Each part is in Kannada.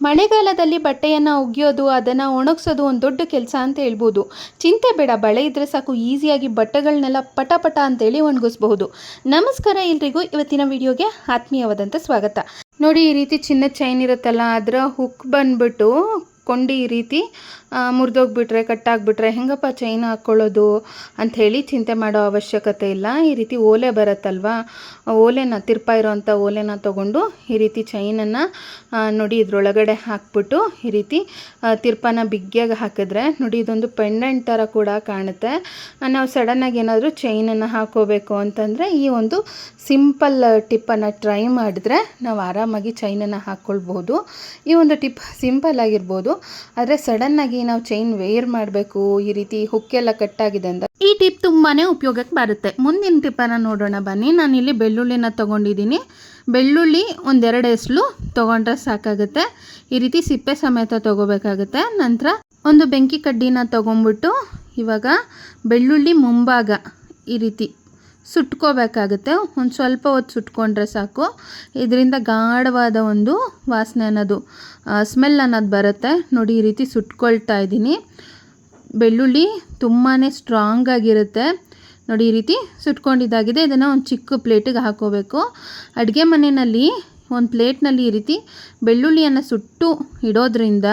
ಮಳೆಗಾಲದಲ್ಲಿ ಬಟ್ಟೆಯನ್ನು ಒಗೆಯೋದು ಅದನ್ನು ಒಣಗಿಸೋದು ಒಂದು ದೊಡ್ಡ ಕೆಲಸ ಅಂತ ಹೇಳ್ಬೋದು. ಚಿಂತೆ ಬೇಡ, ಬಳೆ ಇದ್ದರೆ ಸಾಕು, ಈಸಿಯಾಗಿ ಬಟ್ಟೆಗಳನ್ನೆಲ್ಲ ಪಟ ಪಟ ಅಂತೇಳಿ ಒಣಗಿಸ್ಬಹುದು. ನಮಸ್ಕಾರ ಎಲ್ರಿಗೂ, ಇವತ್ತಿನ ವಿಡಿಯೋಗೆ ಆತ್ಮೀಯವಾದಂಥ ಸ್ವಾಗತ. ನೋಡಿ, ಈ ರೀತಿ ಚಿನ್ನದ ಚೈನ್ ಇರುತ್ತಲ್ಲ, ಅದರ ಹುಕ್ ಬಂದ್ಬಿಟ್ಟು ಕೊಂಡಿ ಈ ರೀತಿ ಮುರಿದೋಗ್ಬಿಟ್ರೆ, ಕಟ್ಟಾಗ್ಬಿಟ್ರೆ ಹೆಂಗಪ್ಪ ಚೈನ್ ಹಾಕ್ಕೊಳ್ಳೋದು ಅಂಥೇಳಿ ಚಿಂತೆ ಮಾಡೋ ಅವಶ್ಯಕತೆ ಇಲ್ಲ. ಈ ರೀತಿ ಓಲೆ ಬರುತ್ತಲ್ವಾ? ಓಲೆನ, ತಿರ್ಪ ಇರೋವಂಥ ಓಲೆನ ತೊಗೊಂಡು ಈ ರೀತಿ ಚೈನನ್ನು ನೋಡಿ ಇದ್ರೊಳಗಡೆ ಹಾಕ್ಬಿಟ್ಟು ಈ ರೀತಿ ತಿರ್ಪಾನ ಬಿಗಿಯಾಗಿ ಹಾಕಿದ್ರೆ ನೋಡಿ ಇದೊಂದು ಪೆಂಡೆಂಟ್ ಥರ ಕೂಡ ಕಾಣುತ್ತೆ. ನಾವು ಸಡನ್ನಾಗಿ ಏನಾದರೂ ಚೈನನ್ನು ಹಾಕೋಬೇಕು ಅಂತಂದರೆ ಈ ಒಂದು ಸಿಂಪಲ್ ಟಿಪ್ಪನ್ನು ಟ್ರೈ ಮಾಡಿದ್ರೆ ನಾವು ಆರಾಮಾಗಿ ಚೈನನ್ನು ಹಾಕ್ಕೊಳ್ಬೋದು ಈ ಒಂದು ಟಿಪ್ ಸಿಂಪಲ್ ಆಗಿರ್ಬೋದು. ಆದರೆ ಸಡನ್ನಾಗಿ ನಾವು ಚೈನ್ ವೇರ್ ಮಾಡಬೇಕು, ಈ ರೀತಿ ಹುಕ್ಕೆಲ್ಲ ಕಟ್ಟಾಗಿದೆ ಅಂತ. ಈ ಟಿಪ್ ತುಂಬಾನೇ ಉಪಯೋಗಕ್ಕೆ ಬರುತ್ತೆ. ಮುಂದಿನ ಟಿಪ್ಪನ್ನು ನೋಡೋಣ ಬನ್ನಿ. ನಾನಿಲ್ಲಿ ಬೆಳ್ಳುಳ್ಳಿನ ತೊಗೊಂಡಿದ್ದೀನಿ. ಬೆಳ್ಳುಳ್ಳಿ ಒಂದೆರಡು ಎಸ್ಲು ತೊಗೊಂಡ್ರೆ ಸಾಕಾಗುತ್ತೆ. ಈ ರೀತಿ ಸಿಪ್ಪೆ ಸಮೇತ ತೊಗೋಬೇಕಾಗುತ್ತೆ. ನಂತರ ಒಂದು ಬೆಂಕಿ ಕಡ್ಡಿನ ತೊಗೊಂಡ್ಬಿಟ್ಟು ಇವಾಗ ಬೆಳ್ಳುಳ್ಳಿ ಮುಂಭಾಗ ಈ ರೀತಿ ಸುಟ್ಕೋಬೇಕಾಗುತ್ತೆ. ಒಂದು ಸ್ವಲ್ಪ ಹೊತ್ತು ಸುಟ್ಕೊಂಡ್ರೆ ಸಾಕು. ಇದರಿಂದ ಗಾಢವಾದ ಒಂದು ವಾಸನೆ ಅನ್ನೋದು ಸ್ಮೆಲ್ ಅನ್ನೋದು ಬರುತ್ತೆ. ನೋಡಿ, ಈ ರೀತಿ ಸುಟ್ಕೊಳ್ತಾ ಇದ್ದೀನಿ. ಬೆಳ್ಳುಳ್ಳಿ ತುಂಬಾ ಸ್ಟ್ರಾಂಗ್ ಆಗಿರುತ್ತೆ. ನೋಡಿ, ಈ ರೀತಿ ಸುಟ್ಕೊಂಡಿದ್ದಾಗಿದೆ. ಇದನ್ನು ಒಂದು ಚಿಕ್ಕ ಪ್ಲೇಟಿಗೆ ಹಾಕೋಬೇಕು. ಅಡುಗೆ ಮನೆಯಲ್ಲಿ ಒಂದು ಪ್ಲೇಟ್ನಲ್ಲಿ ಈ ರೀತಿ ಬೆಳ್ಳುಳ್ಳಿಯನ್ನು ಸುಟ್ಟು ಇಡೋದ್ರಿಂದ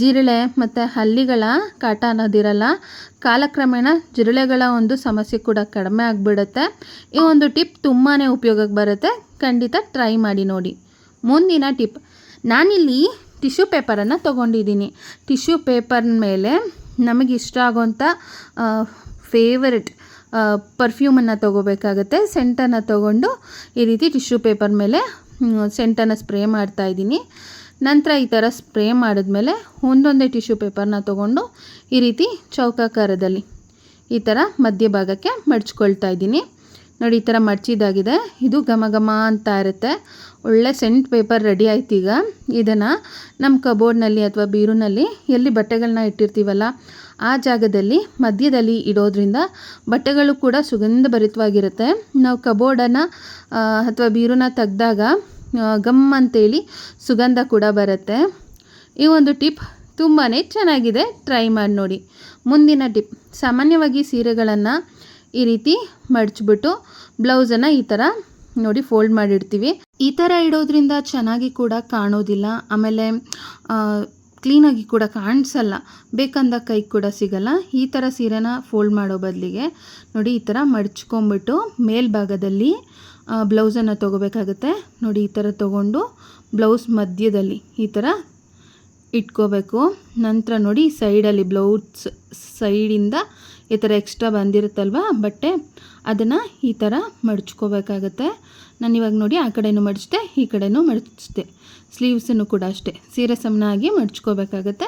ಜಿರಳೆ ಮತ್ತು ಹಲ್ಲಿಗಳ ಕಾಟ ಅನ್ನೋದಿರಲ್ಲ ಕಾಲಕ್ರಮೇಣ ಜಿರಳೆಗಳ ಒಂದು ಸಮಸ್ಯೆ ಕೂಡ ಕಡಿಮೆ ಆಗಿಬಿಡುತ್ತೆ. ಈ ಒಂದು ಟಿಪ್ ತುಂಬಾ ಉಪಯೋಗಕ್ಕೆ ಬರುತ್ತೆ. ಖಂಡಿತ ಟ್ರೈ ಮಾಡಿ ನೋಡಿ. ಮುಂದಿನ ಟಿಪ್. ನಾನಿಲ್ಲಿ ಟಿಶ್ಯೂ ಪೇಪರನ್ನು ತೊಗೊಂಡಿದ್ದೀನಿ. ಟಿಶ್ಯೂ ಪೇಪರ್ ಮೇಲೆ ನಮಗೆ ಇಷ್ಟ ಆಗೋಂಥ ಫೇವರೆಟ್ ಪರ್ಫ್ಯೂಮನ್ನು ತೊಗೋಬೇಕಾಗತ್ತೆ. ಸೆಂಟನ್ನು ತೊಗೊಂಡು ಈ ರೀತಿ ಟಿಶ್ಯೂ ಪೇಪರ್ ಮೇಲೆ ಸೆಂಟನ್ನು ಸ್ಪ್ರೇ ಮಾಡ್ತಾ ಇದ್ದೀನಿ. ನಂತರ ಈ ಥರ ಸ್ಪ್ರೇ ಮಾಡಿದ್ಮೇಲೆ ಒಂದೊಂದೇ ಟಿಶ್ಯೂ ಪೇಪರ್ನ ತೊಗೊಂಡು ಈ ರೀತಿ ಚೌಕಾಕಾರದಲ್ಲಿ ಈ ಥರ ಮಧ್ಯಭಾಗಕ್ಕೆ ಮಡ್ಚ್ಕೊಳ್ತಾ ಇದ್ದೀನಿ. ನೋಡಿ, ಈ ಥರ ಮಡ್ಚಿದಾಗಿದೆ ಇದು ಘಮ ಘಮ ಅಂತ ಇರುತ್ತೆ. ಒಳ್ಳೆ ಸೆಂಟ್ ಪೇಪರ್ ರೆಡಿ ಆಯ್ತು ಈಗ. ಇದನ್ನು ನಮ್ಮ ಕಬೋರ್ಡ್ನಲ್ಲಿ ಅಥವಾ ಬೀರುನಲ್ಲಿ ಎಲ್ಲಿ ಬಟ್ಟೆಗಳನ್ನ ಇಟ್ಟಿರ್ತೀವಲ್ಲ ಆ ಜಾಗದಲ್ಲಿ ಮಧ್ಯದಲ್ಲಿ ಇಡೋದ್ರಿಂದ ಬಟ್ಟೆಗಳು ಕೂಡ ಸುಗಂಧಭರಿತವಾಗಿರುತ್ತೆ ನಾವು ಕಬೋರ್ಡನ್ನು ಅಥವಾ ಬೀರುನ ತೆಗ್ದಾಗ ಗಮ್ ಅಂತೇಳಿ ಸುಗಂಧ ಕೂಡ ಬರುತ್ತೆ. ಈ ಒಂದು ಟಿಪ್ ತುಂಬಾ ಚೆನ್ನಾಗಿದೆ. ಟ್ರೈ ಮಾಡಿ ನೋಡಿ. ಮುಂದಿನ ಟಿಪ್, ಸಾಮಾನ್ಯವಾಗಿ ಸೀರೆಗಳನ್ನು ಈ ರೀತಿ ಮಡಚ್ಬಿಟ್ಟು ಬ್ಲೌಸನ್ನು ಈ ಥರ ನೋಡಿ ಫೋಲ್ಡ್ ಮಾಡಿಡ್ತೀವಿ ಈ ಥರ ಇಡೋದ್ರಿಂದ ಚೆನ್ನಾಗಿ ಕೂಡ ಕಾಣೋದಿಲ್ಲ. ಆಮೇಲೆ ಕ್ಲೀನಾಗಿ ಕೂಡ ಕಾಣಿಸಲ್ಲ. ಬೇಕಂದ ಕೈ ಕೂಡ ಸಿಗಲ್ಲ. ಈ ಥರ ಸೀರೆನ ಫೋಲ್ಡ್ ಮಾಡೋ ಬದಲಿಗೆ ನೋಡಿ, ಈ ಥರ ಮಡ್ಚ್ಕೊಂಬಿಟ್ಟು ಮೇಲ್ಭಾಗದಲ್ಲಿ ಬ್ಲೌಸನ್ನು ತೊಗೋಬೇಕಾಗುತ್ತೆ. ನೋಡಿ, ಈ ಥರ ತೊಗೊಂಡು ಬ್ಲೌಸ್ ಮಧ್ಯದಲ್ಲಿ ಈ ಥರ ಇಟ್ಕೋಬೇಕು. ನಂತರ ನೋಡಿ, ಸೈಡಲ್ಲಿ ಬ್ಲೌಸ್ ಸೈಡಿಂದ ಈ ಥರ ಎಕ್ಸ್ಟ್ರಾ ಬಂದಿರುತ್ತಲ್ವ, ಬಟ್ಟೆ, ಅದನ್ನು ಈ ಥರ ಮಡಚ್ಕೋಬೇಕಾಗತ್ತೆ. ನಾನು ಇವಾಗ ನೋಡಿ, ಆ ಕಡೆನೂ ಮಡಚಿದೆ, ಈ ಕಡೆನೂ ಮಡಚಿದೆ. ಸ್ಲೀವ್ಸನ್ನು ಕೂಡ ಅಷ್ಟೇ, ಸೀರೆ ಸಮನಾಗಿ ಮಡ್ಚ್ಕೋಬೇಕಾಗತ್ತೆ.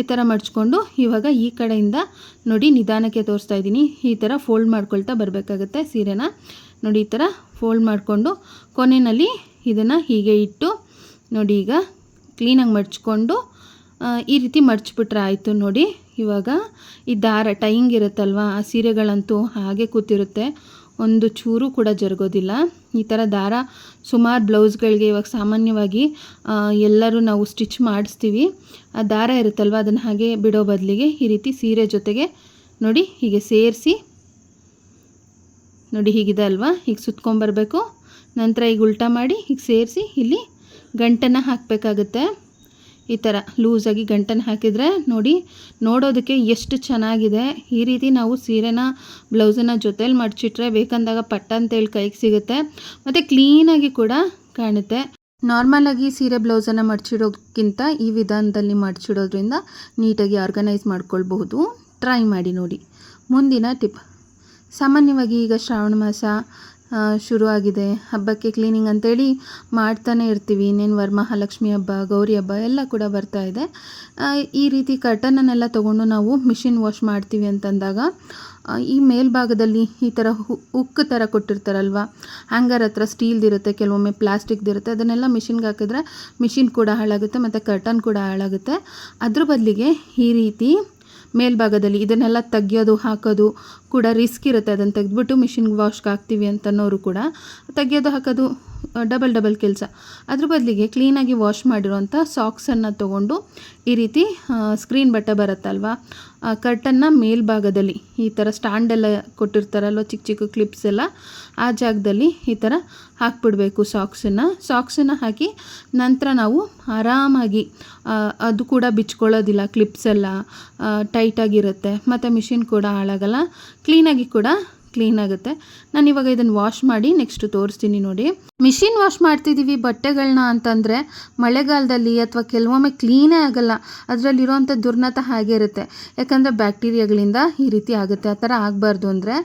ಈ ಥರ ಮಡ್ಚ್ಕೊಂಡು ಇವಾಗ ಈ ಕಡೆಯಿಂದ ನೋಡಿ, ನಿಧಾನಕ್ಕೆ ತೋರಿಸ್ತಾ ಇದ್ದೀನಿ. ಈ ಥರ ಫೋಲ್ಡ್ ಮಾಡ್ಕೊಳ್ತಾ ಬರಬೇಕಾಗತ್ತೆ ಸೀರೆನ. ನೋಡಿ, ಈ ಥರ ಫೋಲ್ಡ್ ಮಾಡಿಕೊಂಡು ಕೊನೆಯಲ್ಲಿ ಇದನ್ನು ಹೀಗೆ ಇಟ್ಟು ನೋಡಿ, ಈಗ ಕ್ಲೀನಾಗಿ ಮಡ್ಚ್ಕೊಂಡು ಈ ರೀತಿ ಮಡ್ಚಿಬಿಟ್ರೆ ಆಯಿತು ನೋಡಿ. ಇವಾಗ ಈ ದಾರ ಟೈಂಗ್ ಇರುತ್ತಲ್ವ? ಆ ಸೀರೆಗಳಂತೂ ಹಾಗೆ ಕೂತಿರುತ್ತೆ. ಒಂದು ಚೂರು ಕೂಡ ಜರುಗೋದಿಲ್ಲ. ಈ ಥರ ದಾರ ಸುಮಾರು ಬ್ಲೌಸ್ಗಳಿಗೆ ಇವಾಗ ಸಾಮಾನ್ಯವಾಗಿ ಎಲ್ಲರೂ ನಾವು ಸ್ಟಿಚ್ ಮಾಡಿಸ್ತೀವಿ. ಆ ದಾರ ಇರುತ್ತಲ್ವ? ಅದನ್ನು ಹಾಗೆ ಬಿಡೋ ಬದಲಿಗೆ ಈ ರೀತಿ ಸೀರೆ ಜೊತೆಗೆ ನೋಡಿ ಹೀಗೆ ಸೇರಿಸಿ. ನೋಡಿ ಹೀಗಿದೆ ಅಲ್ವಾ? ಹೀಗೆ ಸುತ್ಕೊಂಬರ್ಬೇಕು. ನಂತರ ಈಗ ಉಲ್ಟಾ ಮಾಡಿ ಹೀಗೆ ಸೇರಿಸಿ ಇಲ್ಲಿ ಗಂಟನ್ನು ಹಾಕಬೇಕಾಗುತ್ತೆ. ಈ ಥರ ಲೂಸಾಗಿ ಗಂಟನ್ನು ಹಾಕಿದರೆ ನೋಡಿ, ನೋಡೋದಕ್ಕೆ ಎಷ್ಟು ಚೆನ್ನಾಗಿದೆ. ಈ ರೀತಿ ನಾವು ಸೀರೆನ, ಬ್ಲೌಸನ್ನು ಜೊತೇಲಿ ಮಡಚಿಟ್ರೆ ಬೇಕಂದಾಗ ಪಟ್ಟ ಅಂತೇಳಿ ಕೈಗೆ ಸಿಗುತ್ತೆ. ಮತ್ತು ಕ್ಲೀನಾಗಿ ಕೂಡ ಕಾಣುತ್ತೆ. ನಾರ್ಮಲಾಗಿ ಸೀರೆ, ಬ್ಲೌಸನ್ನು ಮಡಚಿಡೋಕ್ಕಿಂತ ಈ ವಿಧಾನದಲ್ಲಿ ಮಡಚಿಡೋದ್ರಿಂದ ನೀಟಾಗಿ ಆರ್ಗನೈಸ್ ಮಾಡ್ಕೊಳ್ಬಹುದು. ಟ್ರೈ ಮಾಡಿ ನೋಡಿ. ಮುಂದಿನ ಟಿಪ್ ಸಾಮಾನ್ಯವಾಗಿ ಈಗ ಶ್ರಾವಣ ಮಾಸ ಶುರು ಆಗಿದೆ ಹಬ್ಬಕ್ಕೆ ಕ್ಲೀನಿಂಗ್ ಅಂತೇಳಿ ಮಾಡ್ತಾನೆ ಇರ್ತೀವಿ. ಇನ್ನೇನು ವರಮಹಾಲಕ್ಷ್ಮಿ ಹಬ್ಬ, ಗೌರಿ ಹಬ್ಬ ಎಲ್ಲ ಕೂಡ ಬರ್ತಾ ಇದೆ. ಈ ರೀತಿ ಕರ್ಟನನ್ನೆಲ್ಲ ತೊಗೊಂಡು ನಾವು ಮಿಷಿನ್ ವಾಶ್ ಮಾಡ್ತೀವಿ ಅಂತಂದಾಗ ಈ ಮೇಲ್ಭಾಗದಲ್ಲಿ ಈ ಥರ ಉಕ್ಕು ಥರ ಕೊಟ್ಟಿರ್ತಾರಲ್ವ? ಹ್ಯಾಂಗರ್ ಹತ್ರ ಸ್ಟೀಲ್ದಿರುತ್ತೆ ಕೆಲವೊಮ್ಮೆ ಪ್ಲಾಸ್ಟಿಕ್ದಿರುತ್ತೆ ಅದನ್ನೆಲ್ಲ ಮಿಷಿನ್ಗೆ ಹಾಕಿದ್ರೆ ಮಿಷಿನ್ ಕೂಡ ಹಾಳಾಗುತ್ತೆ, ಮತ್ತು ಕರ್ಟನ್ ಕೂಡ ಹಾಳಾಗುತ್ತೆ. ಅದ್ರ ಬದಲಿಗೆ ಈ ರೀತಿ ಮೇಲ್ಭಾಗದಲ್ಲಿ ಇದನ್ನೆಲ್ಲ ತೆಗಿಯೋದು, ಹಾಕೋದು ಕೂಡ ರಿಸ್ಕ್ ಇರುತ್ತೆ. ಅದನ್ನು ತೆಗೆದ್ಬಿಟ್ಟು ಮಿಷಿನ್ಗೆ ವಾಶ್ಗೆ ಹಾಕ್ತೀವಿ ಅಂತನೋರು ಕೂಡ ತೆಗಿಯೋದು, ಹಾಕೋದು ಡಬಲ್ ಡಬಲ್ ಕೆಲಸ. ಅದ್ರ ಬದಲಿಗೆ ಕ್ಲೀನಾಗಿ ವಾಶ್ ಮಾಡಿರೋಂಥ ಸಾಕ್ಸನ್ನು ತೊಗೊಂಡು ಈ ರೀತಿ ಸ್ಕ್ರೀನ್ ಬಟ್ಟೆ ಬರುತ್ತಲ್ವ? ಆ ಕರ್ಟನ್ನ ಮೇಲ್ಭಾಗದಲ್ಲಿ ಈ ಥರ ಸ್ಟ್ಯಾಂಡೆಲ್ಲ ಕೊಟ್ಟಿರ್ತಾರಲ್ವ ಚಿಕ್ಕ ಚಿಕ್ಕ ಕ್ಲಿಪ್ಸ್ ಎಲ್ಲ, ಆ ಜಾಗದಲ್ಲಿ ಈ ಥರ ಹಾಕ್ಬಿಡಬೇಕು ಸಾಕ್ಸನ್ನು ಸಾಕ್ಸನ್ನು ಹಾಕಿ ನಂತರ ನಾವು ಆರಾಮಾಗಿ ಅದು ಕೂಡ ಬಿಚ್ಕೊಳ್ಳೋದಿಲ್ಲ ಕ್ಲಿಪ್ಸ್ ಎಲ್ಲ ಟೈಟಾಗಿರುತ್ತೆ ಮತ್ತು ಮಿಷಿನ್ ಕೂಡ ಹಾಳಾಗಲ್ಲ. ಕ್ಲೀನಾಗಿ ಕೂಡ ಕ್ಲೀನ್ ಆಗುತ್ತೆ. ನಾನು ಇವಾಗ ಇದನ್ನು ವಾಶ್ ಮಾಡಿ ನೆಕ್ಸ್ಟ್ ತೋರಿಸ್ತೀನಿ ನೋಡಿ. ಮಿಷಿನ್ ವಾಶ್ ಮಾಡ್ತಿದ್ದೀವಿ ಬಟ್ಟೆಗಳನ್ನ ಅಂತಂದರೆ ಮಳೆಗಾಲದಲ್ಲಿ ಅಥವಾ ಕೆಲವೊಮ್ಮೆ ಕ್ಲೀನೇ ಆಗಲ್ಲ. ಅದರಲ್ಲಿರೋವಂಥ ದುರ್ನತ ಹಾಗೆ ಇರುತ್ತೆ. ಯಾಕಂದರೆ ಬ್ಯಾಕ್ಟೀರಿಯಾಗಳಿಂದ ಈ ರೀತಿ ಆಗುತ್ತೆ. ಆ ಥರ ಆಗಬಾರ್ದು ಅಂದರೆ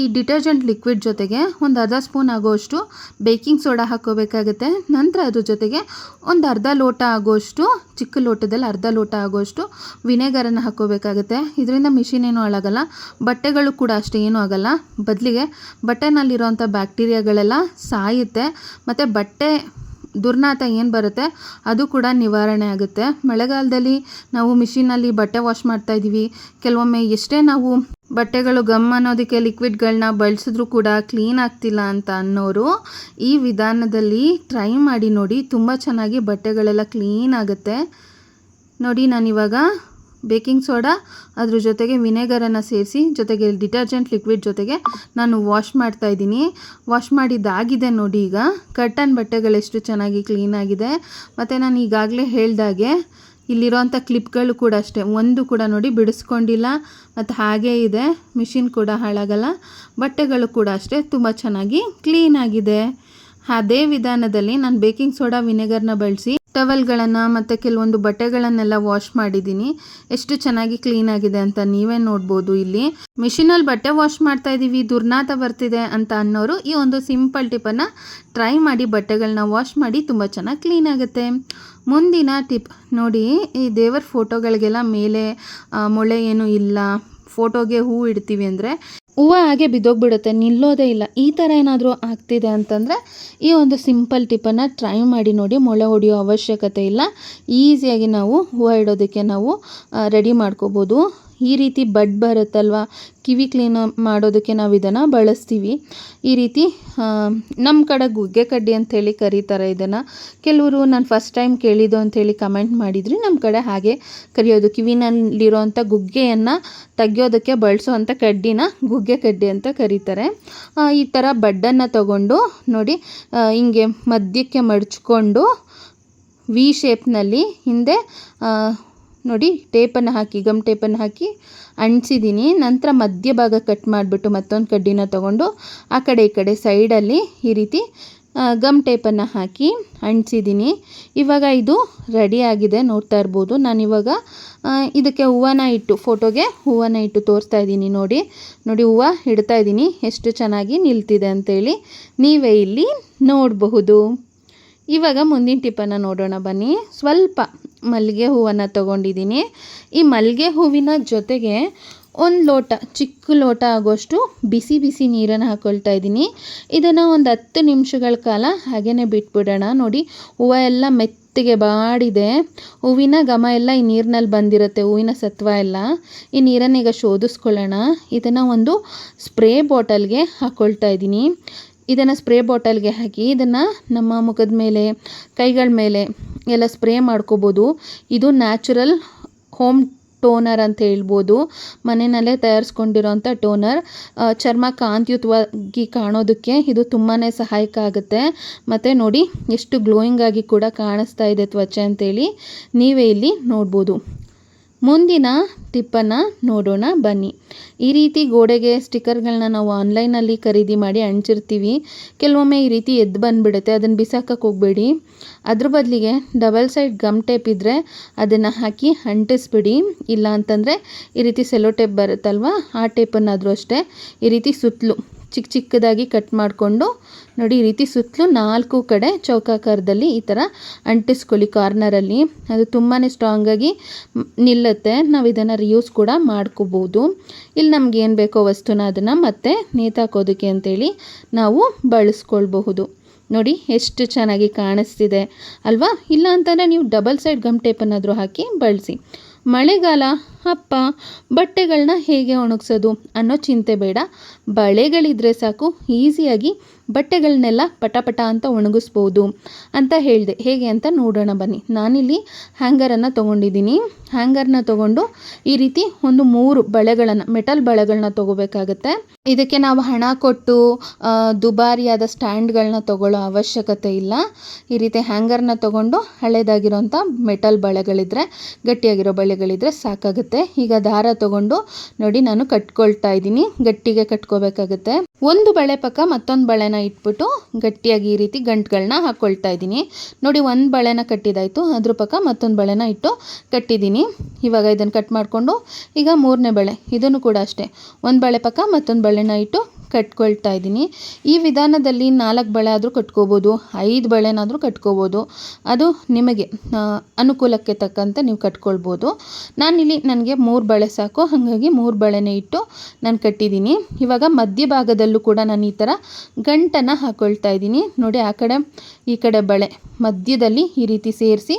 ಈ ಡಿಟರ್ಜೆಂಟ್ ಲಿಕ್ವಿಡ್ ಜೊತೆಗೆ ಒಂದು ಅರ್ಧ ಸ್ಪೂನ್ ಆಗೋಷ್ಟು ಬೇಕಿಂಗ್ ಸೋಡಾ ಹಾಕೋಬೇಕಾಗುತ್ತೆ. ನಂತರ ಅದ್ರ ಜೊತೆಗೆ ಒಂದು ಅರ್ಧ ಲೋಟ ಆಗೋಷ್ಟು, ಚಿಕ್ಕ ಲೋಟದಲ್ಲಿ ಅರ್ಧ ಲೋಟ ಆಗೋಷ್ಟು ವಿನೆಗರನ್ನು ಹಾಕೋಬೇಕಾಗುತ್ತೆ. ಇದರಿಂದ ಮಿಷಿನ್ ಏನೂ ಹಾಳಾಗಲ್ಲ. ಬಟ್ಟೆಗಳು ಕೂಡ ಅಷ್ಟೇ ಏನೂ ಆಗಲ್ಲ. ಬದಲಿಗೆ ಬಟ್ಟೆನಲ್ಲಿರೋಂಥ ಬ್ಯಾಕ್ಟೀರಿಯಾಗಳೆಲ್ಲ ಸಾಯುತ್ತೆ. ಮತ್ತು ಬಟ್ಟೆ ದುರ್ನಾತ ಏನು ಬರುತ್ತೆ? ಅದು ಕೂಡ ನಿವಾರಣೆ ಆಗುತ್ತೆ. ಮಳೆಗಾಲದಲ್ಲಿ ನಾವು ಮಿಷಿನಲ್ಲಿ ಬಟ್ಟೆ ವಾಶ್ ಮಾಡ್ತಾ ಇದ್ದೀವಿ. ಕೆಲವೊಮ್ಮೆ ಎಷ್ಟೇ ನಾವು ಬಟ್ಟೆಗಳು ಗಮ್ ಅನ್ನೋದಕ್ಕೆ ಲಿಕ್ವಿಡ್ಗಳನ್ನ ಬಳಸಿದ್ರೂ ಕೂಡ ಕ್ಲೀನ್ ಆಗ್ತಿಲ್ಲ ಅಂತ ಅನ್ನೋರು ಈ ವಿಧಾನದಲ್ಲಿ ಟ್ರೈ ಮಾಡಿ ನೋಡಿ. ತುಂಬ ಚೆನ್ನಾಗಿ ಬಟ್ಟೆಗಳೆಲ್ಲ ಕ್ಲೀನ್ ಆಗುತ್ತೆ. ನೋಡಿ ನಾನಿವಾಗ ಬೇಕಿಂಗ್ ಸೋಡಾ, ಅದ್ರ ಜೊತೆಗೆ ವಿನೆಗರನ್ನು ಸೇರಿಸಿ, ಜೊತೆಗೆ ಡಿಟರ್ಜೆಂಟ್ ಲಿಕ್ವಿಡ್ ಜೊತೆಗೆ ನಾನು ವಾಶ್ ಮಾಡ್ತಾ ಇದ್ದೀನಿ. ವಾಶ್ ಮಾಡಿದ್ದಾಗಿದೆ ನೋಡಿ ಈಗ. ಕರ್ಟನ್ ಬಟ್ಟೆಗಳೆಷ್ಟು ಚೆನ್ನಾಗಿ ಕ್ಲೀನ್ ಆಗಿದೆ. ಮತ್ತು ನಾನು ಈಗಾಗಲೇ ಹೇಳ್ದಾಗೆ ಇಲ್ಲಿರೋಂಥ ಕ್ಲಿಪ್ಗಳು ಕೂಡ ಅಷ್ಟೇ. ಒಂದು ಕೂಡ ನೋಡಿ ಬಿಡಿಸ್ಕೊಂಡಿಲ್ಲ. ಮತ್ತು ಹಾಗೇ ಇದೆ. ಮಿಷಿನ್ ಕೂಡ ಹಾಳಾಗಲ್ಲ. ಬಟ್ಟೆಗಳು ಕೂಡ ಅಷ್ಟೇ ತುಂಬ ಚೆನ್ನಾಗಿ ಕ್ಲೀನಾಗಿದೆ ಅದೇ ವಿಧಾನದಲ್ಲಿ ನಾನು ಬೇಕಿಂಗ್ ಸೋಡಾ, ವಿನೆಗರ್ನ ಬಳಸಿ ಟವಲ್ಗಳನ್ನು ಮತ್ತು ಕೆಲವೊಂದು ಬಟ್ಟೆಗಳನ್ನೆಲ್ಲ ವಾಶ್ ಮಾಡಿದ್ದೀನಿ. ಎಷ್ಟು ಚೆನ್ನಾಗಿ ಕ್ಲೀನ್ ಆಗಿದೆ ಅಂತ ನೀವೇ ನೋಡ್ಬೋದು ಇಲ್ಲಿ. ಮಿಷಿನಲ್ಲಿ ಬಟ್ಟೆ ವಾಶ್ ಮಾಡ್ತಾ ಇದ್ದೀವಿ, ದುರ್ನಾತ ಬರ್ತಿದೆ ಅಂತ ಅನ್ನೋರು ಈ ಒಂದು ಸಿಂಪಲ್ ಟಿಪ್ಪನ್ನು ಟ್ರೈ ಮಾಡಿ ಬಟ್ಟೆಗಳನ್ನ ವಾಶ್ ಮಾಡಿ ತುಂಬ ಚೆನ್ನಾಗಿ ಕ್ಲೀನ್ ಆಗುತ್ತೆ. ಮುಂದಿನ ಟಿಪ್, ನೋಡಿ ಈ ದೇವರ ಫೋಟೋಗಳಿಗೆಲ್ಲ ಮೇಲೆ ಮೊಳೆ ಏನೂ ಇಲ್ಲ. ಫೋಟೋಗೆ ಹೂ ಇಡ್ತೀವಿ ಅಂದರೆ ಹೂವು ಹಾಗೆ ಬಿದ್ದೋಗ್ಬಿಡುತ್ತೆ, ನಿಲ್ಲೋದೇ ಇಲ್ಲ. ಈ ಥರ ಏನಾದರೂ ಆಗ್ತಿದೆ ಅಂತಂದರೆ ಈ ಒಂದು ಸಿಂಪಲ್ ಟಿಪ್ಪನ್ನು ಟ್ರೈ ಮಾಡಿ ನೋಡಿ, ಮೊಳೆ ಹೊಡೆಯೋ ಅವಶ್ಯಕತೆ ಇಲ್ಲ. ಈಸಿಯಾಗಿ ನಾವು ಹೂವು ಇಡೋದಕ್ಕೆ ನಾವು ರೆಡಿ ಮಾಡ್ಕೋಬೋದು. ಈ ರೀತಿ ಬಡ್ ಬರುತ್ತಲ್ವ? ಕಿವಿ ಕ್ಲೀನ್ ಮಾಡೋದಕ್ಕೆ ನಾವು ಇದನ್ನು ಬಳಸ್ತೀವಿ. ಈ ರೀತಿ ನಮ್ಮ ಕಡೆ ಗುಗ್ಗೆ ಕಡ್ಡಿ ಅಂಥೇಳಿ ಕರೀತಾರೆ ಇದನ್ನು. ಕೆಲವರು ನಾನು ಫಸ್ಟ್ ಟೈಮ್ ಕೇಳಿದ್ದು ಅಂಥೇಳಿ ಕಮೆಂಟ್ ಮಾಡಿದ್ರಿ. ನಮ್ಮ ಕಡೆ ಹಾಗೆ ಕರೆಯೋದು. ಕಿವಿನಲ್ಲಿರೋವಂಥ ಗುಗ್ಗೆಯನ್ನು ತೆಗೆಯೋದಕ್ಕೆ ಬಳಸೋವಂಥ ಕಡ್ಡಿನ ಗುಗ್ಗೆ ಕಡ್ಡಿ ಅಂತ ಕರೀತಾರೆ. ಈ ಥರ ಬಡ್ಡನ್ನು ತಗೊಂಡು ನೋಡಿ ಹಿಂಗೆ ಮಧ್ಯಕ್ಕೆ ಮಡಚ್ಕೊಂಡು ವಿ ಶೇಪ್ನಲ್ಲಿ ಹಿಂದೆ ನೋಡಿ, ಟೇಪನ್ನು ಹಾಕಿ, ಗಮ್ ಟೇಪನ್ನು ಹಾಕಿ ಅಂಟಿಸಿದ್ದೀನಿ ನಂತರ ಮಧ್ಯಭಾಗ ಕಟ್ ಮಾಡಿಬಿಟ್ಟು ಮತ್ತೊಂದು ಕಡ್ಡಿನ ತೊಗೊಂಡು ಆ ಕಡೆ ಈ ಕಡೆ ಸೈಡಲ್ಲಿ ಈ ರೀತಿ ಗಮ್ ಟೇಪನ್ನು ಹಾಕಿ ಅಂಟಿಸಿದ್ದೀನಿ ಇವಾಗ ಇದು ರೆಡಿ ಆಗಿದೆ, ನೋಡ್ತಾ ಇರ್ಬೋದು. ನಾನಿವಾಗ ಇದಕ್ಕೆ ಹೂವನ ಇಟ್ಟು, ಫೋಟೋಗೆ ಹೂವನ ಇಟ್ಟು ತೋರಿಸ್ತಾ ಇದ್ದೀನಿ ನೋಡಿ. ನೋಡಿ, ಹೂವು ಇಡ್ತಾ ಇದ್ದೀನಿ. ಎಷ್ಟು ಚೆನ್ನಾಗಿ ನಿಲ್ತಿದೆ ಅಂತೇಳಿ ನೀವೇ ಇಲ್ಲಿ ನೋಡಬಹುದು. ಇವಾಗ ಮುಂದಿನ ಟಿಪ್ಪನ್ನು ನೋಡೋಣ ಬನ್ನಿ. ಸ್ವಲ್ಪ ಮಲ್ಲಿಗೆ ಹೂವನ್ನು ತಗೊಂಡಿದ್ದೀನಿ. ಈ ಮಲ್ಲಿಗೆ ಹೂವಿನ ಜೊತೆಗೆ ಒಂದು ಲೋಟ, ಚಿಕ್ಕ ಲೋಟ ಆಗೋಷ್ಟು ಬಿಸಿ ಬಿಸಿ ನೀರನ್ನು ಹಾಕ್ಕೊಳ್ತಾ ಇದ್ದೀನಿ. ಇದನ್ನು ಒಂದು ಹತ್ತು ನಿಮಿಷಗಳ ಕಾಲ ಹಾಗೇ ಬಿಟ್ಬಿಡೋಣ. ನೋಡಿ, ಹೂವು ಎಲ್ಲ ಮೆತ್ತಗೆ ಬಾಡಿದೆ. ಹೂವಿನ ಘಮ ಎಲ್ಲ ಈ ನೀರಿನಲ್ಲಿ ಬಂದಿರುತ್ತೆ, ಹೂವಿನ ಸತ್ವ ಎಲ್ಲ. ಈ ನೀರನ್ನು ಈಗ ಶೋಧಿಸ್ಕೊಳ್ಳೋಣ. ಇದನ್ನು ಒಂದು ಸ್ಪ್ರೇ ಬಾಟಲ್ಗೆ ಹಾಕ್ಕೊಳ್ತಾ ಇದ್ದೀನಿ. ಇದನ್ನು ಸ್ಪ್ರೇ ಬಾಟಲ್ಗೆ ಹಾಕಿ ಇದನ್ನು ನಮ್ಮ ಮುಖದ ಮೇಲೆ, ಕೈಗಳ ಮೇಲೆ ಎಲ್ಲ ಸ್ಪ್ರೇ ಮಾಡ್ಕೋಬೋದು. ಇದು ನ್ಯಾಚುರಲ್ ಹೋಮ್ ಟೋನರ್ ಅಂತ ಹೇಳ್ಬೋದು. ಮನೆಯಲ್ಲೇ ತಯಾರಿಸ್ಕೊಂಡಿರೋಂಥ ಟೋನರ್ ಚರ್ಮ ಕಾಂತಿಯುತವಾಗಿ ಕಾಣೋದಕ್ಕೆ ಇದು ತುಂಬಾ ಸಹಾಯಕ ಆಗುತ್ತೆ. ಮತ್ತು ನೋಡಿ, ಎಷ್ಟು ಗ್ಲೋಯಿಂಗ್ ಆಗಿ ಕೂಡ ಕಾಣಿಸ್ತಾ ಇದೆ ತ್ವಚೆ ಅಂತೇಳಿ ನೀವೇ ಇಲ್ಲಿ ನೋಡ್ಬೋದು. ಮುಂದಿನ ಟಿಪ್ಪನ್ನು ನೋಡೋಣ, ಬನ್ನಿ. ಈ ರೀತಿ ಗೋಡೆಗೆ ಸ್ಟಿಕ್ಕರ್ಗಳನ್ನ ನಾವು ಆನ್ಲೈನಲ್ಲಿ ಖರೀದಿ ಮಾಡಿ ಅಂಟಿರ್ತೀವಿ. ಕೆಲವೊಮ್ಮೆ ಈ ರೀತಿ ಎದ್ದು ಬಂದುಬಿಡುತ್ತೆ. ಅದನ್ನು ಬಿಸಾಕಕ್ಕೆ ಹೋಗಬೇಡಿ. ಅದ್ರ ಬದಲಿಗೆ ಡಬಲ್ ಸೈಡ್ ಗಮ್ ಟೇಪ್ ಇದ್ದರೆ ಅದನ್ನು ಹಾಕಿ ಅಂಟಿಸ್ಬಿಡಿ. ಇಲ್ಲ ಅಂತಂದರೆ ಈ ರೀತಿ ಸೆಲೋ ಟೇಪ್ ಬರುತ್ತಲ್ವ, ಆ ಟೇಪನ್ನಾದರೂ ಅಷ್ಟೇ. ಈ ರೀತಿ ಸುತ್ತಲೂ ಚಿಕ್ಕ ಚಿಕ್ಕದಾಗಿ ಕಟ್ ಮಾಡಿಕೊಂಡು ನೋಡಿ ಈ ರೀತಿ ಸುತ್ತಲೂ ನಾಲ್ಕು ಕಡೆ ಚೌಕಾಕಾರದಲ್ಲಿ ಈ ಥರ ಅಂಟಿಸ್ಕೊಳ್ಳಿ ಕಾರ್ನರಲ್ಲಿ. ಅದು ತುಂಬಾ ಸ್ಟ್ರಾಂಗಾಗಿ ನಿಲ್ಲುತ್ತೆ. ನಾವು ಇದನ್ನು ರಿಯೂಸ್ ಕೂಡ ಮಾಡ್ಕೋಬೋದು. ಇಲ್ಲಿ ನಮ್ಗೆ ಏನು ಬೇಕೋ ವಸ್ತುನ ಅದನ್ನು ಮತ್ತೆ ನೇತಾಕೋದಕ್ಕೆ ಅಂತೇಳಿ ನಾವು ಬಳಸ್ಕೊಳ್ಬಹುದು. ನೋಡಿ ಎಷ್ಟು ಚೆನ್ನಾಗಿ ಕಾಣಿಸ್ತಿದೆ. ಅಲ್ವಾ? ಇಲ್ಲ ಅಂತಂದರೆ ನೀವು ಡಬಲ್ ಸೈಡ್ ಗಮ್ ಟೇಪನ್ನಾದರೂ ಹಾಕಿ ಬಳಸಿ. ಮಳೆಗಾಲ ಅಪ್ಪ ಬಟ್ಟೆಗಳನ್ನ ಹೇಗೆ ಒಣಗಿಸೋದು ಅನ್ನೋ ಚಿಂತೆ ಬೇಡ. ಬಳೆಗಳಿದ್ರೆ ಸಾಕು, ಈಸಿಯಾಗಿ ಬಟ್ಟೆಗಳನ್ನೆಲ್ಲ ಪಟ ಪಟ ಅಂತ ಒಣಗಿಸ್ಬೋದು ಅಂತ ಹೇಳಿದೆ. ಹೇಗೆ ಅಂತ ನೋಡೋಣ ಬನ್ನಿ. ನಾನಿಲ್ಲಿ ಹ್ಯಾಂಗರನ್ನು ತೊಗೊಂಡಿದ್ದೀನಿ. ಹ್ಯಾಂಗರ್ನ ತೊಗೊಂಡು ಈ ರೀತಿ ಒಂದು ಮೂರು ಬಳೆಗಳನ್ನು, ಮೆಟಲ್ ಬಳೆಗಳನ್ನ ತೊಗೋಬೇಕಾಗತ್ತೆ. ಇದಕ್ಕೆ ನಾವು ಹಣ ಕೊಟ್ಟು ದುಬಾರಿಯಾದ ಸ್ಟ್ಯಾಂಡ್ಗಳನ್ನ ತೊಗೊಳ್ಳೋ ಅವಶ್ಯಕತೆ ಇಲ್ಲ. ಈ ರೀತಿ ಹ್ಯಾಂಗರ್ನ ತೊಗೊಂಡು ಹಳೇದಾಗಿರೋಂಥ ಮೆಟಲ್ ಬಳೆಗಳಿದ್ರೆ, ಗಟ್ಟಿಯಾಗಿರೋ ಬಳೆಗಳಿದ್ರೆ ಸಾಕಾಗುತ್ತೆ. ಈಗ ದಾರ ತಗೊಂಡು ನೋಡಿ ನಾನು ಕಟ್ಕೊಳ್ತಾ ಇದ್ದೀನಿ. ಗಟ್ಟಿಗೆ ಕಟ್ಕೋಬೇಕಾಗುತ್ತೆ. ಒಂದು ಬಳೆ ಪಕ್ಕ ಮತ್ತೊಂದು ಬಳೆನ ಇಟ್ಬಿಟ್ಟು ಗಟ್ಟಿಯಾಗಿ ಈ ರೀತಿ ಗಂಟುಗಳನ್ನ ಹಾಕ್ಕೊಳ್ತಾ ಇದ್ದೀನಿ. ನೋಡಿ ಒಂದು ಬಳೆನ ಕಟ್ಟಿದಾಯಿತು. ಅದ್ರ ಪಕ್ಕ ಮತ್ತೊಂದು ಬಳೆನ ಇಟ್ಟು ಕಟ್ಟಿದ್ದೀನಿ. ಇವಾಗ ಇದನ್ನು ಕಟ್ ಮಾಡಿಕೊಂಡು ಈಗ ಮೂರನೇ ಬಳೆ. ಇದನ್ನು ಕೂಡ ಅಷ್ಟೇ. ಒಂದು ಬಳೆ ಪಕ್ಕ ಮತ್ತೊಂದು ಬಳೆನ ಇಟ್ಟು ಕಟ್ಕೊಳ್ತಾ ಇದ್ದೀನಿ. ಈ ವಿಧಾನದಲ್ಲಿ ನಾಲ್ಕು ಬಳೆ ಆದರೂ ಕಟ್ಕೋಬೋದು, ಐದು ಬಳೆನಾದರೂ ಕಟ್ಕೋಬೋದು. ಅದು ನಿಮಗೆ ಅನುಕೂಲಕ್ಕೆ ತಕ್ಕಂತೆ ನೀವು ಕಟ್ಕೊಳ್ಬೋದು. ನಾನಿಲ್ಲಿ ನನಗೆ ಮೂರು ಬಳೆ ಸಾಕು, ಹಾಗಾಗಿ ಮೂರು ಬಳೆನೇ ಇಟ್ಟು ನಾನು ಕಟ್ಟಿದ್ದೀನಿ. ಇವಾಗ ಮಧ್ಯಭಾಗದಲ್ಲೂ ಕೂಡ ನಾನು ಈ ಥರ ಗಂಟನ್ನು ಹಾಕ್ಕೊಳ್ತಾ ಇದ್ದೀನಿ. ನೋಡಿ, ಆ ಕಡೆ, ಈ ಕಡೆ ಬಳೆ ಮಧ್ಯದಲ್ಲಿ ಈ ರೀತಿ ಸೇರಿಸಿ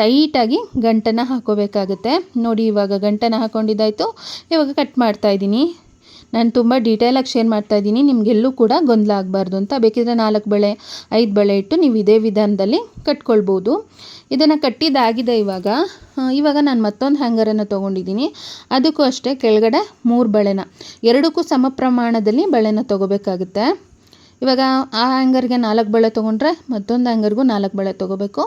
ಟೈಟಾಗಿ ಗಂಟನ್ನು ಹಾಕೋಬೇಕಾಗುತ್ತೆ. ನೋಡಿ, ಇವಾಗ ಗಂಟನ್ನು ಹಾಕ್ಕೊಂಡಿದ್ದಾಯಿತು ಇವಾಗ ಕಟ್ ಮಾಡ್ತಾ ಇದ್ದೀನಿ. ನಾನು ತುಂಬ ಡೀಟೇಲಾಗಿ ಶೇರ್ ಮಾಡ್ತಾ ಇದ್ದೀನಿ. ನಿಮಗೆಲ್ಲೂ ಕೂಡ ಗೊಂದಲ ಆಗಬಾರ್ದು ಅಂತ. ಬೇಕಿದ್ರೆ ನಾಲ್ಕು ಬಳೆ, ಐದು ಬಳೆ ಇಟ್ಟು ನೀವು ಇದೇ ವಿಧಾನದಲ್ಲಿ ಕಟ್ಕೊಳ್ಬೋದು. ಇದನ್ನು ಕಟ್ಟಿದ್ದಾಗಿದೆ ಇವಾಗ. ಇವಾಗ ನಾನು ಮತ್ತೊಂದು ಹ್ಯಾಂಗರನ್ನು ತೊಗೊಂಡಿದ್ದೀನಿ. ಅದಕ್ಕೂ ಅಷ್ಟೇ ಕೆಳಗಡೆ ಮೂರು ಬಳೆನ. ಎರಡಕ್ಕೂ ಸಮ ಪ್ರಮಾಣದಲ್ಲಿ ಬಳೆನ ತೊಗೋಬೇಕಾಗುತ್ತೆ. ಇವಾಗ ಆ ಹ್ಯಾಂಗರ್ಗೆ ನಾಲ್ಕು ಬಳೆ ತೊಗೊಂಡ್ರೆ ಮತ್ತೊಂದು ಹ್ಯಾಂಗರ್ಗೂ ನಾಲ್ಕು ಬಳೆ ತೊಗೋಬೇಕು.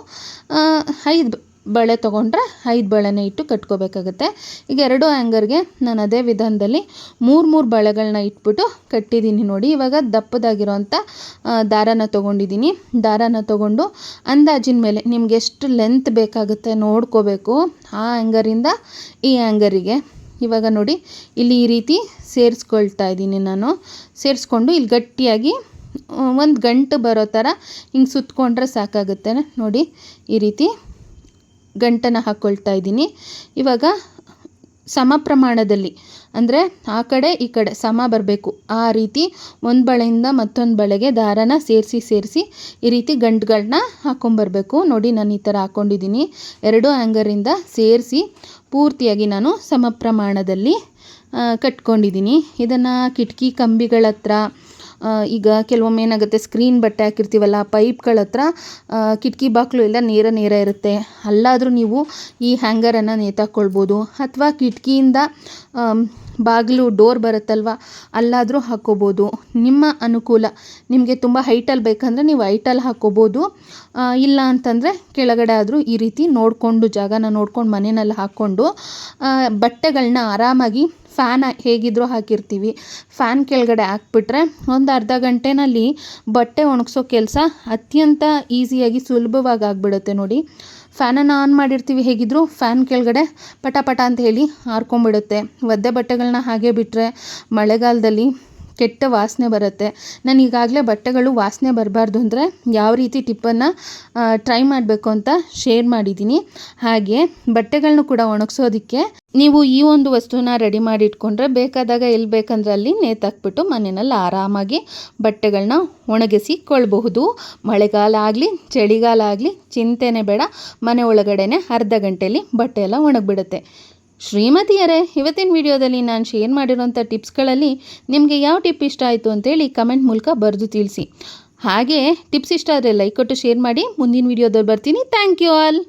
ಐದು ಬಳೆ ತೊಗೊಂಡ್ರೆ ಐದು ಬಳೆನ ಇಟ್ಟು ಕಟ್ಕೋಬೇಕಾಗುತ್ತೆ. ಈಗ ಎರಡು ಆ್ಯಂಗರ್ಗೆ ನಾನು ಅದೇ ವಿಧಾನದಲ್ಲಿ ಮೂರು ಮೂರು ಬಳೆಗಳನ್ನ ಇಟ್ಬಿಟ್ಟು ಕಟ್ಟಿದ್ದೀನಿ ನೋಡಿ. ಇವಾಗ ದಪ್ಪದಾಗಿರೋಂಥ ದಾರಾನ ತೊಗೊಂಡಿದ್ದೀನಿ. ದಾರನ ತೊಗೊಂಡು ಅಂದಾಜಿನ ಮೇಲೆ ನಿಮ್ಗೆ ಎಷ್ಟು ಲೆಂತ್ ಬೇಕಾಗುತ್ತೆ ನೋಡ್ಕೋಬೇಕು ಆ ಆ್ಯಂಗರಿಂದ ಈ ಆ್ಯಂಗರಿಗೆ ಇವಾಗ ನೋಡಿ, ಇಲ್ಲಿ ಈ ರೀತಿ ಸೇರಿಸ್ಕೊಳ್ತಾ ಇದ್ದೀನಿ ನಾನು. ಸೇರಿಸ್ಕೊಂಡು ಇಲ್ಲಿ ಗಟ್ಟಿಯಾಗಿ ಒಂದು ಗಂಟು ಬರೋ ಥರ ಹಿಂಗೆ ಸುತ್ತಕೊಂಡ್ರೆ ಸಾಕಾಗುತ್ತೆ. ನೋಡಿ, ಈ ರೀತಿ ಗಂಟನ್ನು ಹಾಕ್ಕೊಳ್ತಾ ಇದ್ದೀನಿ. ಇವಾಗ ಸಮ ಪ್ರಮಾಣದಲ್ಲಿ, ಅಂದರೆ ಆ ಕಡೆ, ಈ ಕಡೆ ಸಮ ಬರಬೇಕು. ಆ ರೀತಿ ಒಂದು ಬಳೆಯಿಂದ ಮತ್ತೊಂದು ಬಳೆಗೆ ದಾರನ ಸೇರಿಸಿ ಸೇರಿಸಿ ಈ ರೀತಿ ಗಂಟುಗಳನ್ನ ಹಾಕ್ಕೊಂಬರ್ಬೇಕು ನೋಡಿ, ನಾನು ಈ ಥರ ಹಾಕ್ಕೊಂಡಿದ್ದೀನಿ ಎರಡು ಆ್ಯಂಗರಿಂದ ಸೇರಿಸಿ ಪೂರ್ತಿಯಾಗಿ ನಾನು ಸಮ ಪ್ರಮಾಣದಲ್ಲಿ ಕಟ್ಕೊಂಡಿದ್ದೀನಿ. ಇದನ್ನು ಕಿಟಕಿ ಕಂಬಿಗಳ ಹತ್ರ ಈಗ ಕೆಲವೊಮ್ಮೆ ಏನಾಗುತ್ತೆ ಸ್ಕ್ರೀನ್ ಬಟ್ಟೆ ಹಾಕಿರ್ತೀವಲ್ಲ ಪೈಪ್ಗಳ ಹತ್ರ ಕಿಟಕಿ ಬಾಗಿಲು ಎಲ್ಲ ನೇರ ನೇರ ಇರುತ್ತೆ. ಅಲ್ಲಾದರೂ ನೀವು ಈ ಹ್ಯಾಂಗರನ್ನು ನೇತಾಕ್ಕೊಳ್ಬೋದು ಅಥವಾ ಕಿಟಕಿಯಿಂದ ಬಾಗಿಲು ಡೋರ್ ಬರುತ್ತಲ್ವ ಅಲ್ಲಾದರೂ ಹಾಕ್ಕೋಬೋದು ನಿಮ್ಮ ಅನುಕೂಲ. ನಿಮಗೆ ತುಂಬ ಹೈಟಲ್ಲಿ ಬೇಕಂದರೆ ನೀವು ಹೈಟಲ್ಲಿ ಹಾಕ್ಕೋಬೋದು ಆ, ಇಲ್ಲ ಅಂತಂದರೆ ಕೆಳಗಡೆ ಆದರೂ ಈ ರೀತಿ ನೋಡಿಕೊಂಡು ಜಾಗನ ನೋಡ್ಕೊಂಡು ಮನೆಯಲ್ಲಿ ಹಾಕ್ಕೊಂಡು ಆ, ಬಟ್ಟೆಗಳನ್ನ ಆರಾಮಾಗಿ ಫ್ಯಾನ್ ಹೇಗಿದ್ರೂ ಹಾಕಿರ್ತೀವಿ. ಫ್ಯಾನ್ ಕೆಳಗಡೆ ಹಾಕ್ಬಿಟ್ರೆ ಒಂದು ಅರ್ಧ ಗಂಟೆನಲ್ಲಿ ಬಟ್ಟೆ ಒಣಗಿಸೋ ಕೆಲಸ ಅತ್ಯಂತ ಈಸಿಯಾಗಿ ಸುಲಭವಾಗಿ ಆಗಿಬಿಡುತ್ತೆ ನೋಡಿ. ಫ್ಯಾನನ್ನು ಆನ್ ಮಾಡಿರ್ತೀವಿ ಹೇಗಿದ್ದರೂ ಫ್ಯಾನ್ ಕೆಳಗಡೆ ಪಟ ಪಟ ಅಂತ ಹೇಳಿ ಹಾರ್ಕೊಂಬಿಡುತ್ತೆ ಒದ್ದೆ ಬಟ್ಟೆಗಳನ್ನ ಹಾಗೆ ಬಿಟ್ಟರೆ ಮಳೆಗಾಲದಲ್ಲಿ ಕೆಟ್ಟ ವಾಸನೆ ಬರುತ್ತೆ. ನಾನು ಈಗಾಗಲೇ ಬಟ್ಟೆಗಳು ವಾಸನೆ ಬರಬಾರ್ದು ಅಂದರೆ ಯಾವ ರೀತಿ ಟಿಪ್ಪನ್ನು ಟ್ರೈ ಮಾಡಬೇಕು ಅಂತ ಶೇರ್ ಮಾಡಿದ್ದೀನಿ ಹಾಗೆ ಬಟ್ಟೆಗಳನ್ನೂ ಕೂಡ ಒಣಗಿಸೋದಕ್ಕೆ ನೀವು ಈ ಒಂದು ವಸ್ತುನ ರೆಡಿ ಮಾಡಿ ಇಟ್ಕೊಂಡ್ರೆ ಬೇಕಾದಾಗ ಎಲ್ಲಿ ಬೇಕಂದ್ರೆ ಅಲ್ಲಿ ನೇತಾಕ್ಬಿಟ್ಟು ಮನೆಯಲ್ಲಿ ಆರಾಮಾಗಿ ಬಟ್ಟೆಗಳನ್ನ ಒಣಗಿಸಿಕೊಳ್ಬಹುದು. ಮಳೆಗಾಲ ಆಗಲಿ, ಚಳಿಗಾಲ ಆಗಲಿ ಚಿಂತೆನೇ ಬೇಡ. ಮನೆ ಒಳಗಡೆನೆ ಅರ್ಧ ಗಂಟೆಯಲ್ಲಿ ಬಟ್ಟೆ ಎಲ್ಲ ಒಣಗಿಬಿಡುತ್ತೆ. ಶ್ರೀಮತಿಯರೇ, ಇವತ್ತಿನ ವಿಡಿಯೋದಲ್ಲಿ ನಾನು ಶೇರ್ ಮಾಡಿರೋಂಥ ಟಿಪ್ಸ್ಗಳಲ್ಲಿ ನಿಮಗೆ ಯಾವ ಟಿಪ್ ಇಷ್ಟ ಆಯಿತು ಅಂತೇಳಿ ಕಮೆಂಟ್ ಮೂಲಕ ಬರೆದು ತಿಳಿಸಿ. ಹಾಗೆ ಟಿಪ್ಸ್ ಇಷ್ಟ ಆದರೆ ಲೈಕ್ ಕೊಟ್ಟು ಶೇರ್ ಮಾಡಿ, ಮುಂದಿನ ವಿಡಿಯೋದಲ್ಲಿ ಬರ್ತೀನಿ. Thank you all